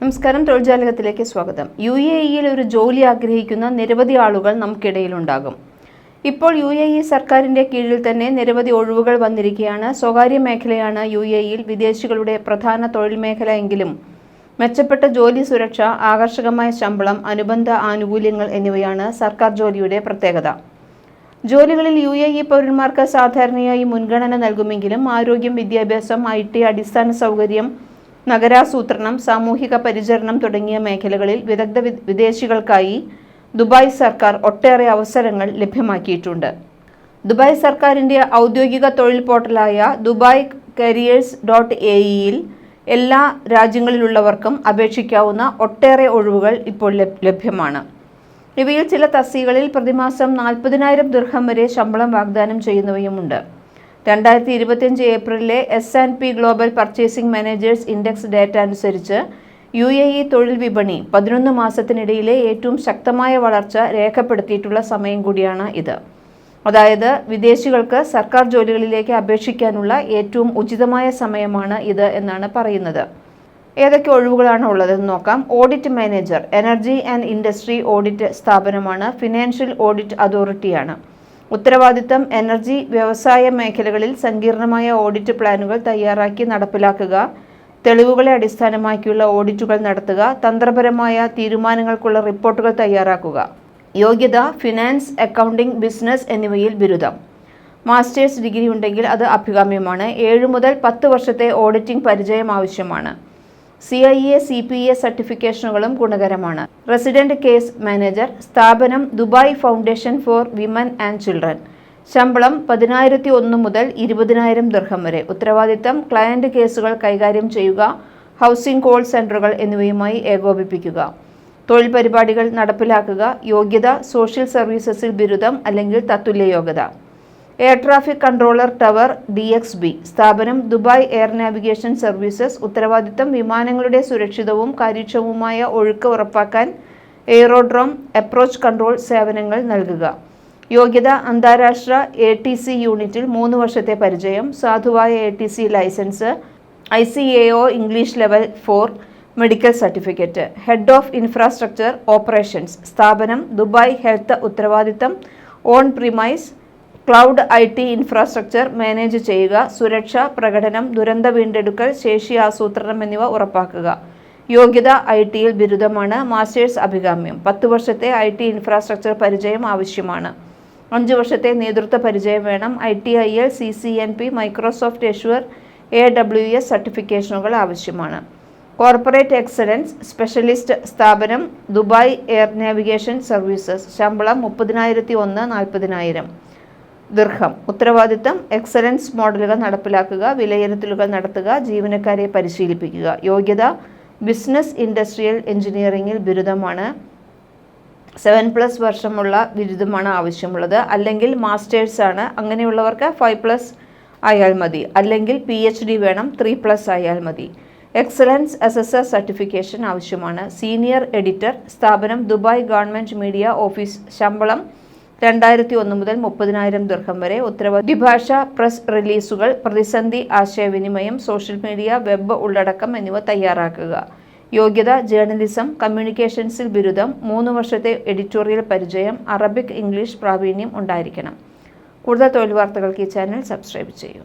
നമസ്കാരം തൊഴിൽജാലകത്തിലേക്ക് സ്വാഗതം. U A ഇയിൽ ഒരു ജോലി ആഗ്രഹിക്കുന്ന നിരവധി ആളുകൾ നമുക്കിടയിലുണ്ടാകും. ഇപ്പോൾ യു എ ഇ സർക്കാരിന്റെ കീഴിൽ തന്നെ നിരവധി ഒഴിവുകൾ വന്നിരിക്കുകയാണ്. സ്വകാര്യ മേഖലയാണ് യു എ ഇയിൽ വിദേശികളുടെ പ്രധാന തൊഴിൽ മേഖല എങ്കിലും. മെച്ചപ്പെട്ട ജോലി സുരക്ഷ ആകർഷകമായ ശമ്പളം അനുബന്ധ ആനുകൂല്യങ്ങൾ എന്നിവയാണ് സർക്കാർ ജോലിയുടെ പ്രത്യേകത. ജോലികളിൽ യു എ ഇ പൗരന്മാർക്ക് സാധാരണയായി മുൻഗണന നൽകുമെങ്കിലും ആരോഗ്യം വിദ്യാഭ്യാസം ഐ ടി അടിസ്ഥാന സൗകര്യം നഗരാസൂത്രണം സാമൂഹിക പരിചരണം തുടങ്ങിയ മേഖലകളിൽ വിദഗ്ധ വിദേശികൾക്കായി ദുബായ് സർക്കാർ ഒട്ടേറെ അവസരങ്ങൾ ലഭ്യമാക്കിയിട്ടുണ്ട്. ദുബായ് സർക്കാരിന്റെ ഔദ്യോഗിക തൊഴിൽ പോർട്ടലായ ദുബായ് കരിയേഴ്സ് ഡോട്ട് എ ഇയിൽ എല്ലാ രാജ്യങ്ങളിലുള്ളവർക്കും അപേക്ഷിക്കാവുന്ന ഒട്ടേറെ ഒഴിവുകൾ ഇപ്പോൾ ലഭ്യമാണ്. ഇവയിൽ ചില തസ്തികളിൽ പ്രതിമാസം നാൽപ്പതിനായിരം ദീർഘം വരെ ശമ്പളം വാഗ്ദാനം ചെയ്യുന്നവയുമുണ്ട്. രണ്ടായിരത്തി ഇരുപത്തിയഞ്ച് ഏപ്രിലിലെ S and P global purchasing managers index data അനുസരിച്ച് യു എ ഇ തൊഴിൽ വിപണി പതിനൊന്ന് മാസത്തിനിടയിലെ ഏറ്റവും ശക്തമായ വളർച്ച രേഖപ്പെടുത്തിയിട്ടുള്ള സമയം കൂടിയാണ് ഇത്. അതായത് വിദേശികൾക്ക് സർക്കാർ ജോലികളിലേക്ക് അപേക്ഷിക്കാനുള്ള ഏറ്റവും ഉചിതമായ സമയമാണ് ഇത് എന്നാണ് പറയുന്നത്. ഏതൊക്കെ ഒഴിവുകളാണ് ഉള്ളതെന്ന് നോക്കാം. Audit manager energy and industry audit സ്ഥാപനമാണ്. ഫിനാൻഷ്യൽ ഓഡിറ്റ് അതോറിറ്റിയാണ് ഉത്തരവാദിത്തം എനർജി വ്യവസായ മേഖലകളിൽ സങ്കീർണമായ ഓഡിറ്റ് പ്ലാനുകൾ തയ്യാറാക്കി നടപ്പിലാക്കുക തെളിവുകളെ അടിസ്ഥാനമാക്കിയുള്ള ഓഡിറ്റുകൾ നടത്തുക തന്ത്രപരമായ തീരുമാനങ്ങൾക്കുള്ള റിപ്പോർട്ടുകൾ തയ്യാറാക്കുക. യോഗ്യത ഫിനാൻസ് അക്കൗണ്ടിംഗ് ബിസിനസ് എന്നിവയിൽ ബിരുദം. മാസ്റ്റേഴ്സ് ഡിഗ്രി ഉണ്ടെങ്കിൽ അത് അഭികാമ്യമാണ്. ഏഴ് മുതൽ പത്ത് വർഷത്തെ ഓഡിറ്റിംഗ് പരിചയം ആവശ്യമാണ്. C I A C P A സർട്ടിഫിക്കേഷനുകളും ഗുണകരമാണ്. റെസിഡന്റ് കേസ് മാനേജർ സ്ഥാപനം Dubai foundation for women and children ശമ്പളം പതിനായിരത്തി ഒന്ന് മുതൽ ഇരുപതിനായിരം ദർഹം വരെ. ഉത്തരവാദിത്തം ക്ലയന്റ് കേസുകൾ കൈകാര്യം ചെയ്യുക ഹൗസിംഗ് കോൾ സെന്ററുകൾ എന്നിവയുമായി ഏകോപിപ്പിക്കുക. തൊഴിൽ പരിപാടികൾ നടപ്പിലാക്കുക യോഗ്യത സോഷ്യൽ സർവീസസിൽ ബിരുദം അല്ലെങ്കിൽ തത്തുല്യ യോഗ്യത air traffic controller tower D X B. സ്ഥാപനം ദുബായ് എയർ നാവിഗേഷൻ സർവീസസ് ഉത്തരവാദിത്തം വിമാനങ്ങളുടെ സുരക്ഷിതവും കാര്യക്ഷമവുമായ ഒഴുക്ക് ഉറപ്പാക്കാൻ എയ്റോഡ്രോം അപ്രോച്ച് കൺട്രോൾ സേവനങ്ങൾ നൽകുക. യോഗ്യത അന്താരാഷ്ട്ര എ ടി സി യൂണിറ്റിൽ മൂന്ന് വർഷത്തെ പരിചയം സാധുവായ A T C licence I C A O English level four medical certificate. Head of infrastructure operations. സ്ഥാപനം ദുബായ് ഹെൽത്ത് ഉത്തരവാദിത്തം on premise cloud I T infrastructure manage ചെയ്യുക സുരക്ഷ പ്രകടനം ദുരന്ത വീണ്ടെടുക്കൽ ശേഷി ആസൂത്രണം എന്നിവ ഉറപ്പാക്കുക. യോഗ്യത ഐ ടിയിൽ ബിരുദമാണ് മാസ്റ്റേഴ്സ് അഭികാമ്യം. പത്ത് വർഷത്തെ ഐ ടി ഇൻഫ്രാസ്ട്രക്ചർ പരിചയം ആവശ്യമാണ്. അഞ്ച് വർഷത്തെ നേതൃത്വ പരിചയം വേണം. I T I L C C N P Microsoft Azure A W S സർട്ടിഫിക്കേഷനുകൾ ആവശ്യമാണ്. കോർപ്പറേറ്റ് എക്സലൻസ് സ്പെഷ്യലിസ്റ്റ് സ്ഥാപനം ദുബായ് എയർ നാവിഗേഷൻ സർവീസസ് ശമ്പളം മുപ്പതിനായിരത്തി ഒന്ന് നാൽപ്പതിനായിരം. ദീർഘം. ഉത്തരവാദിത്തം എക്സലൻസ് മോഡലുകൾ നടപ്പിലാക്കുക വിലയിരുത്തലുകൾ നടത്തുക ജീവനക്കാരെ പരിശീലിപ്പിക്കുക. യോഗ്യത ബിസിനസ് ഇൻഡസ്ട്രിയൽ എഞ്ചിനീയറിംഗിൽ ബിരുദമാണ്. സെവൻ പ്ലസ് വർഷമുള്ള ബിരുദമാണ് ആവശ്യമുള്ളത്. അല്ലെങ്കിൽ മാസ്റ്റേഴ്സ് ആണ്. അങ്ങനെയുള്ളവർക്ക് ഫൈവ് പ്ലസ് ആയാൽ മതി. അല്ലെങ്കിൽ പി എച്ച് ഡി വേണം ത്രീ പ്ലസ് ആയാൽ മതി. Excellence S S S certification ആവശ്യമാണ്. സീനിയർ എഡിറ്റർ സ്ഥാപനം ദുബായ് ഗവൺമെന്റ് മീഡിയ ഓഫീസ് ശമ്പളം രണ്ടായിരത്തി ഒന്ന് മുതൽ മുപ്പതിനായിരം ദീർഘം വരെ ഉത്തരവാദി ഭാഷ പ്രസ് റിലീസുകൾ പ്രതിസന്ധി ആശയവിനിമയം സോഷ്യൽ മീഡിയ വെബ് ഉള്ളടക്കം എന്നിവ തയ്യാറാക്കുക. യോഗ്യത ജേർണലിസം കമ്മ്യൂണിക്കേഷൻസിൽ ബിരുദം മൂന്ന് വർഷത്തെ എഡിറ്റോറിയൽ പരിചയം അറബിക് ഇംഗ്ലീഷ് പ്രാവീണ്യം ഉണ്ടായിരിക്കണം. കൂടുതൽ തൊഴിൽ വാർത്തകൾക്ക് ഈ ചാനൽ സബ്സ്ക്രൈബ് ചെയ്യൂ.